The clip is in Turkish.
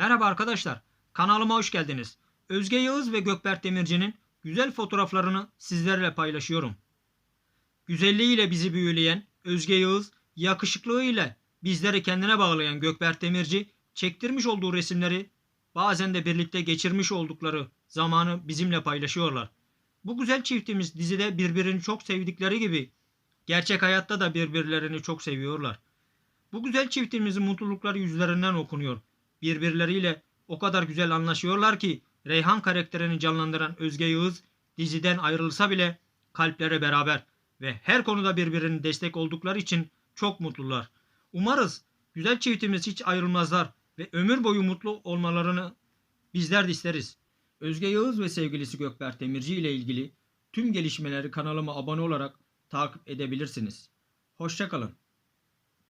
Merhaba arkadaşlar. Kanalıma hoş geldiniz. Özge Yağız ve Gökberk Demirci'nin güzel fotoğraflarını sizlerle paylaşıyorum. Güzelliğiyle bizi büyüleyen Özge Yağız, yakışıklığıyla bizleri kendine bağlayan Gökberk Demirci çektirmiş olduğu resimleri bazen de birlikte geçirmiş oldukları zamanı bizimle paylaşıyorlar. Bu güzel çiftimiz dizide birbirini çok sevdikleri gibi gerçek hayatta da birbirlerini çok seviyorlar. Bu güzel çiftimizin mutlulukları yüzlerinden okunuyor. Birbirleriyle o kadar güzel anlaşıyorlar ki Reyhan karakterini canlandıran Özge Yağız diziden ayrılsa bile kalplere beraber ve her konuda birbirine destek oldukları için çok mutlular. Umarız güzel çiftimiz hiç ayrılmazlar ve ömür boyu mutlu olmalarını bizler de isteriz. Özge Yağız ve sevgilisi Gökberk Demirci ile ilgili tüm gelişmeleri kanalıma abone olarak takip edebilirsiniz. Hoşçakalın.